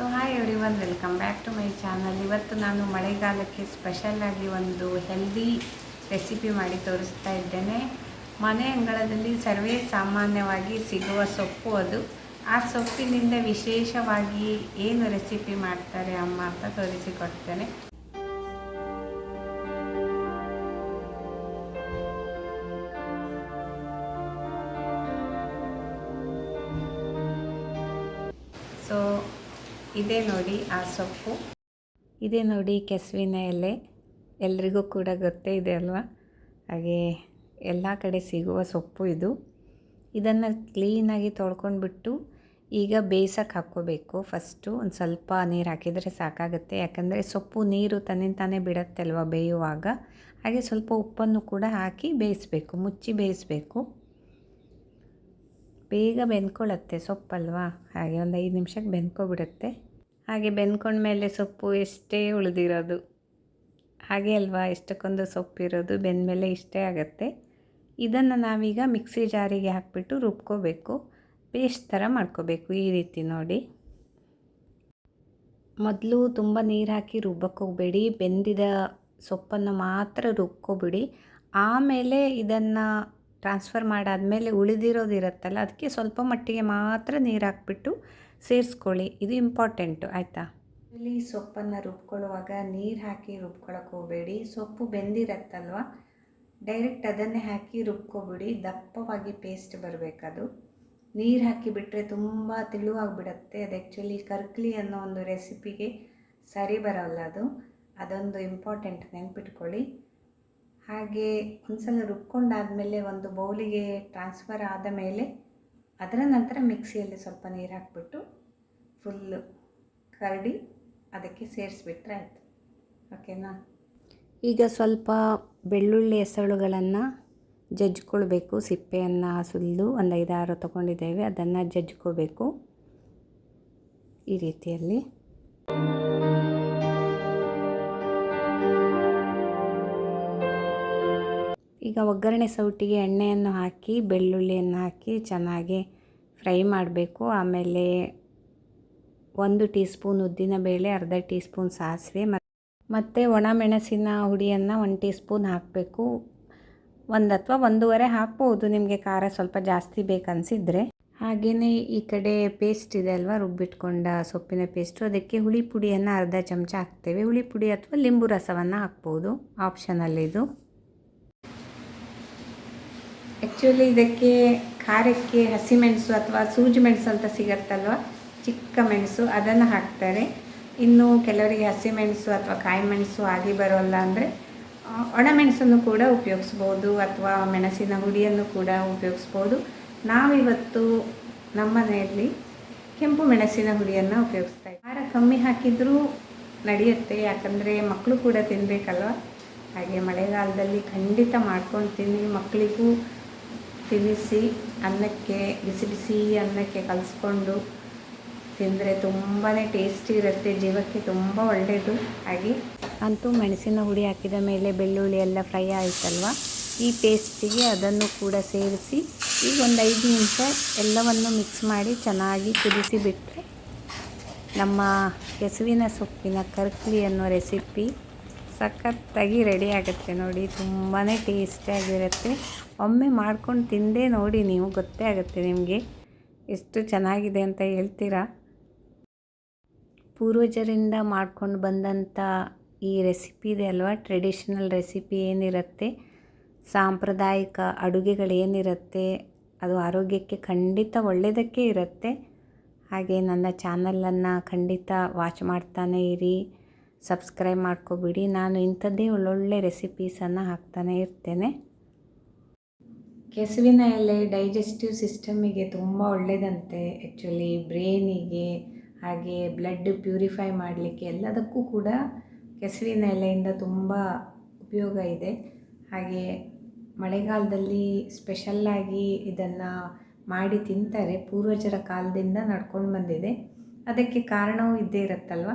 So hi everyone welcome back to my channel ಇವತ್ತು ನಾನು ಮಳೆಗಾಲಕ್ಕೆ ಸ್ಪೆಷಲ್ಲಾಗಿ ಒಂದು ಹೆಲ್ದಿ ರೆಸಿಪಿ ಮಾಡಿ ತೋರಿಸ್ತಾ ಇದ್ದೇನೆ. ಮನೆ ಅಂಗಳದಲ್ಲಿ ಸರ್ವೇ ಸಾಮಾನ್ಯವಾಗಿ ಸಿಗುವ ಸೊಪ್ಪು ಅದು. ಆ ಸೊಪ್ಪಿನಿಂದ ವಿಶೇಷವಾಗಿ ಏನು ರೆಸಿಪಿ ಮಾಡ್ತಾರೆ ಅಮ್ಮ ಅಂತ ತೋರಿಸಿಕೊಡ್ತೇನೆ. ಇದೇ ನೋಡಿ ಆ ಸೊಪ್ಪು. ಇದೇ ನೋಡಿ ಕೆಸುವಿನ ಎಲೆ. ಎಲ್ರಿಗೂ ಕೂಡ ಗೊತ್ತೇ ಇದೆ ಅಲ್ವಾ? ಹಾಗೆ ಎಲ್ಲ ಕಡೆ ಸಿಗುವ ಸೊಪ್ಪು ಇದು. ಇದನ್ನು ಕ್ಲೀನಾಗಿ ತೊಳ್ಕೊಂಡ್ಬಿಟ್ಟು ಈಗ ಬೇಯಿಸೋಕೆ ಹಾಕ್ಕೋಬೇಕು. ಫಸ್ಟು ಒಂದು ಸ್ವಲ್ಪ ನೀರು ಹಾಕಿದರೆ ಸಾಕಾಗುತ್ತೆ. ಯಾಕಂದರೆ ಸೊಪ್ಪು ನೀರು ತನ್ನಿಂತಾನೇ ಬಿಡುತ್ತೆ ಅಲ್ವಾ ಬೇಯುವಾಗ? ಹಾಗೆ ಸ್ವಲ್ಪ ಉಪ್ಪನ್ನು ಕೂಡ ಹಾಕಿ ಬೇಯಿಸಬೇಕು. ಮುಚ್ಚಿ ಬೇಯಿಸಬೇಕು. ಬೇಗ ಬೆಂದ್ಕೊಳ್ಳುತ್ತೆ ಸೊಪ್ಪಲ್ವಾ? ಹಾಗೆ ಒಂದು ಐದು ನಿಮಿಷಕ್ಕೆ ಬೆಂದ್ಕೊಬಿಡುತ್ತೆ. ಹಾಗೆ ಬೆಂದ್ಕೊಂಡ್ಮೇಲೆ ಸೊಪ್ಪು ಎಷ್ಟೇ ಉಳಿದಿರೋದು, ಹಾಗೆ ಅಲ್ವಾ, ಎಷ್ಟಕ್ಕೊಂದು ಸೊಪ್ಪಿರೋದು ಬೆಂದಮೇಲೆ ಇಷ್ಟೇ ಆಗುತ್ತೆ. ಇದನ್ನು ನಾವೀಗ ಮಿಕ್ಸಿ ಜಾರಿಗೆ ಹಾಕಿಬಿಟ್ಟು ರುಬ್ಕೋಬೇಕು. ಪೇಸ್ಟ್ ಥರ ಮಾಡ್ಕೋಬೇಕು ಈ ರೀತಿ ನೋಡಿ. ಮೊದಲು ತುಂಬ ನೀರು ಹಾಕಿ ರುಬ್ಬಕ್ಕೆ ಬೆಂದಿದ ಸೊಪ್ಪನ್ನು ಮಾತ್ರ ರುಬ್ಕೋಬಿಡಿ. ಆಮೇಲೆ ಇದನ್ನು ಟ್ರಾನ್ಸ್ಫರ್ ಮಾಡಾದಮೇಲೆ ಉಳಿದಿರೋದಿರುತ್ತಲ್ಲ ಅದಕ್ಕೆ ಸ್ವಲ್ಪ ಮಟ್ಟಿಗೆ ಮಾತ್ರ ನೀರು ಹಾಕ್ಬಿಟ್ಟು ಸೇರಿಸ್ಕೊಳ್ಳಿ. ಇದು ಇಂಪಾರ್ಟೆಂಟು, ಆಯಿತಾ? ಇಲ್ಲಿ ಸೊಪ್ಪನ್ನು ರುಬ್ಕೊಳ್ಳುವಾಗ ನೀರು ಹಾಕಿ ರುಬ್ಕೊಳಕ್ಕೆ ಹೋಗಬೇಡಿ. ಸೊಪ್ಪು ಬೆಂದಿರತ್ತಲ್ವ? ಡೈರೆಕ್ಟ್ ಅದನ್ನೇ ಹಾಕಿ ರುಬ್ಕೊಬಿಡಿ. ದಪ್ಪವಾಗಿ ಪೇಸ್ಟ್ ಬರಬೇಕದು. ನೀರು ಹಾಕಿ ಬಿಟ್ಟರೆ ತುಂಬ ತೆಳುವಾಗಿಬಿಡುತ್ತೆ. ಅದು ಆ್ಯಕ್ಚುಲಿ ಕರ್ಕ್ಲಿ ಅನ್ನೋ ಒಂದು ರೆಸಿಪಿಗೆ ಸರಿ ಬರೋಲ್ಲ ಅದು. ಅದೊಂದು ಇಂಪಾರ್ಟೆಂಟ್ ನೆನ್ಪಿಟ್ಕೊಳ್ಳಿ. ಹಾಗೆ ಒಂದು ಸಲ ರುಬ್ಕೊಂಡಾದಮೇಲೆ ಒಂದು ಬೌಲಿಗೆ ಟ್ರಾನ್ಸ್ಫರ್ ಆದ ಮೇಲೆ ಅದರ ನಂತರ ಮಿಕ್ಸಿಯಲ್ಲಿ ಸ್ವಲ್ಪ ನೀರು ಹಾಕ್ಬಿಟ್ಟು ಫುಲ್ಲು ಕರಡಿ ಅದಕ್ಕೆ ಸೇರಿಸ್ಬಿಟ್ರೆ ಆಯಿತು. ಓಕೆನಾ ಈಗ ಸ್ವಲ್ಪ ಬೆಳ್ಳುಳ್ಳಿ ಹೆಸರುಗಳನ್ನು ಜಜ್ಕೊಳ್ಬೇಕು. ಸಿಪ್ಪೆಯನ್ನು ಸುಲಿದು ಒಂದು ಐದಾರು ತೊಗೊಂಡಿದ್ದೇವೆ. ಅದನ್ನು ಜಜ್ಕೋಬೇಕು ಈ ರೀತಿಯಲ್ಲಿ. ಈಗ ಒಗ್ಗರಣೆ ಸೌಟಿಗೆ ಎಣ್ಣೆಯನ್ನು ಹಾಕಿ, ಬೆಳ್ಳುಳ್ಳಿಯನ್ನು ಹಾಕಿ ಚೆನ್ನಾಗಿ ಫ್ರೈ ಮಾಡಬೇಕು. ಆಮೇಲೆ ಒಂದು ಟೀ ಸ್ಪೂನ್ ಉದ್ದಿನ ಬೇಳೆ, ಅರ್ಧ ಟೀ ಸ್ಪೂನ್ ಸಾಸಿವೆ ಮತ್ತು ಒಣಮೆಣಸಿನ ಹುಡಿಯನ್ನು ಒಂದು ಟೀ ಸ್ಪೂನ್ ಹಾಕಬೇಕು. ಒಂದು ಅಥವಾ ಒಂದೂವರೆ ಹಾಕ್ಬೋದು. ನಿಮಗೆ ಖಾರ ಸ್ವಲ್ಪ ಜಾಸ್ತಿ ಬೇಕನ್ಸಿದ್ರೆ ಹಾಗೆಯೇ ಈ ಕಡೆ ಪೇಸ್ಟ್ ಇದೆ ಅಲ್ವಾ, ರುಬ್ಬಿಟ್ಕೊಂಡ ಸೊಪ್ಪಿನ ಪೇಸ್ಟು. ಅದಕ್ಕೆ ಹುಳಿ ಪುಡಿಯನ್ನು ಅರ್ಧ ಚಮಚ ಹಾಕ್ತೇವೆ. ಹುಳಿ ಪುಡಿ ಅಥವಾ ಲಿಂಬು ರಸವನ್ನು ಹಾಕ್ಬೋದು. ಆಪ್ಷನಲ್ ಇದು. ಆ್ಯಕ್ಚುಲಿ ಇದಕ್ಕೆ ಖಾರಕ್ಕೆ ಹಸಿಮೆಣಸು ಅಥವಾ ಸೂಜಿ ಮೆಣಸು ಅಂತ ಸಿಗತ್ತಲ್ವ? ಚಿಕ್ಕ ಮೆಣಸು, ಅದನ್ನು ಹಾಕ್ತಾರೆ. ಇನ್ನು ಕೆಲವರಿಗೆ ಹಸಿಮೆಣಸು ಅಥವಾ ಕಾಯಿ ಮೆಣಸು ಆಗಿ ಬರೋಲ್ಲ ಅಂದರೆ ಒಣಮೆಣಸನ್ನು ಕೂಡ ಉಪಯೋಗಿಸ್ಬೋದು ಅಥವಾ ಮೆಣಸಿನ ಹುಡಿಯನ್ನು ಕೂಡ ಉಪಯೋಗಿಸ್ಬೋದು. ನಾವಿವತ್ತು ನಮ್ಮ ಮನೆಯಲ್ಲಿ ಕೆಂಪು ಮೆಣಸಿನ ಹುಡಿಯನ್ನು ಉಪಯೋಗಿಸ್ತಾ ಖಾರ ಕಮ್ಮಿ ಹಾಕಿದರೂ ನಡೆಯುತ್ತೆ, ಯಾಕಂದರೆ ಮಕ್ಕಳು ಕೂಡ ತಿನ್ನಬೇಕಲ್ವ ಹಾಗೆ ಮಳೆಗಾಲದಲ್ಲಿ ಖಂಡಿತ ಮಾಡ್ಕೊಂಡು ತಿನ್ನಿ ಮಕ್ಕಳಿಗೂ ತಿನ್ನಿಸಿ ಅನ್ನಕ್ಕೆ, ಬಿಸಿ ಬಿಸಿ ಅನ್ನಕ್ಕೆ ಕಲಿಸ್ಕೊಂಡು ತಿಂದರೆ ತುಂಬಾ ಟೇಸ್ಟಿ ಇರುತ್ತೆ, ಜೀವಕ್ಕೆ ತುಂಬ ಒಳ್ಳೆಯದು ಹಾಗೆ ಅಂತೂ ಮೆಣಸಿನ ಹುಡಿ ಹಾಕಿದ ಮೇಲೆ ಬೆಳ್ಳುಳ್ಳಿ ಎಲ್ಲ ಫ್ರೈ ಆಯಿತಲ್ವ? ಈ ಪೇಸ್ಟಿಗೆ ಅದನ್ನು ಕೂಡ ಸೇರಿಸಿ ಈಗ ಒಂದು ಐದು ನಿಮಿಷ ಎಲ್ಲವನ್ನು ಮಿಕ್ಸ್ ಮಾಡಿ ಚೆನ್ನಾಗಿ ಕುದಿಸಿ ಬಿಟ್ಟರೆ ನಮ್ಮ ಕೆಸುವಿನ ಸೊಪ್ಪಿನ ಕರ್ಕಲಿ ಅನ್ನೋ ರೆಸಿಪಿ ಸಖತ್ತಾಗಿ ರೆಡಿ ಆಗುತ್ತೆ ನೋಡಿ ತುಂಬಾ ಟೇಸ್ಟಿಯಾಗಿರುತ್ತೆ ಒಮ್ಮೆ ಮಾಡ್ಕೊಂಡು ತಿಂದೇ ನೋಡಿ ನೀವು ಗೊತ್ತೇ ಆಗುತ್ತೆ ನಿಮಗೆ ಎಷ್ಟು ಚೆನ್ನಾಗಿದೆ ಅಂತ ಹೇಳ್ತೀರಾ? ಪೂರ್ವಜರಿಂದ ಮಾಡ್ಕೊಂಡು ಬಂದಂಥ ಈ ರೆಸಿಪಿ ಇದೆ ಅಲ್ವಾ? ಟ್ರೆಡಿಷನಲ್ ರೆಸಿಪಿ ಏನಿರುತ್ತೆ? ಸಾಂಪ್ರದಾಯಿಕ ಅಡುಗೆಗಳೇನಿರುತ್ತೆ? ಅದು ಆರೋಗ್ಯಕ್ಕೆ ಖಂಡಿತ ಒಳ್ಳೆಯದಕ್ಕೆ ಇರುತ್ತೆ. ಹಾಗೆ ನನ್ನ ಚಾನಲನ್ನು ಖಂಡಿತ ವಾಚ್ ಮಾಡ್ತಾನೆ ಇರಿ. ಸಬ್ಸ್ಕ್ರೈಬ್ ಮಾಡ್ಕೋಬಿಡಿ. ನಾನು ಇಂಥದ್ದೇ ಒಳ್ಳೊಳ್ಳೆ ರೆಸಿಪೀಸನ್ನು ಹಾಕ್ತಾನೆ ಇರ್ತೇನೆ. ಕೆಸುವಿನ ಎಲೆ ಡೈಜೆಸ್ಟಿವ್ ಸಿಸ್ಟಮಿಗೆ ತುಂಬ ಒಳ್ಳೆಯದಂತೆ ಆ್ಯಕ್ಚುಲಿ ಬ್ರೇನಿಗೆ ಹಾಗೆ ಬ್ಲಡ್ ಪ್ಯೂರಿಫೈ ಮಾಡಲಿಕ್ಕೆ ಎಲ್ಲದಕ್ಕೂ ಕೂಡ ಕೆಸುವಿನ ಎಲೆಯಿಂದ ತುಂಬ ಉಪಯೋಗ ಇದೆ. ಹಾಗೆ ಮಳೆಗಾಲದಲ್ಲಿ ಸ್ಪೆಷಲ್ಲಾಗಿ ಇದನ್ನು ಮಾಡಿ ತಿಂತಾರೆ. ಪೂರ್ವಜರ ಕಾಲದಿಂದ ನಡ್ಕೊಂಡು ಬಂದಿದೆ. ಅದಕ್ಕೆ ಕಾರಣವೂ ಇದ್ದೇ ಇರುತ್ತಲ್ವ?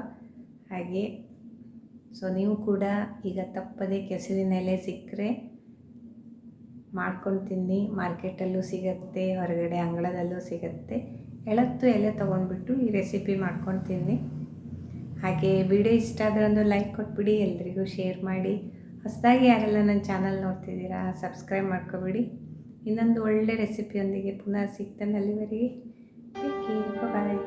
ಹಾಗೆ ಸೊ ನೀವು ಕೂಡ ಈಗ ತಪ್ಪದೆ ಕೆಸುವಿನ ಎಲೆ ಸಿಕ್ಕರೆ ಮಾಡ್ಕೊಂಡು ತಿನ್ನಿ. ಮಾರ್ಕೆಟಲ್ಲೂ ಸಿಗುತ್ತೆ, ಹೊರಗಡೆ ಅಂಗಳದಲ್ಲೂ ಸಿಗುತ್ತೆ. ಎಳತ್ತು ಎಲೆ ತೊಗೊಂಡ್ಬಿಟ್ಟು ಈ ರೆಸಿಪಿ ಮಾಡ್ಕೊಂಡು ತಿನ್ನಿ. ಹಾಗೆ ವಿಡಿಯೋ ಇಷ್ಟ ಆದರೆ ಒಂದು ಲೈಕ್ ಕೊಟ್ಬಿಡಿ, ಎಲ್ರಿಗೂ ಶೇರ್ ಮಾಡಿ. ಹೊಸದಾಗಿ ಯಾರೆಲ್ಲ ನನ್ನ ಚಾನಲ್ ನೋಡ್ತಿದ್ದೀರಾ ಸಬ್ಸ್ಕ್ರೈಬ್ ಮಾಡ್ಕೊಬಿಡಿ. ಇನ್ನೊಂದು ಒಳ್ಳೆ ರೆಸಿಪಿಯೊಂದಿಗೆ ಪುನಃ ಸಿಗ್ತಾನೆ ಅಲ್ಲಿವರೆಗೆ. ಬಾಯ್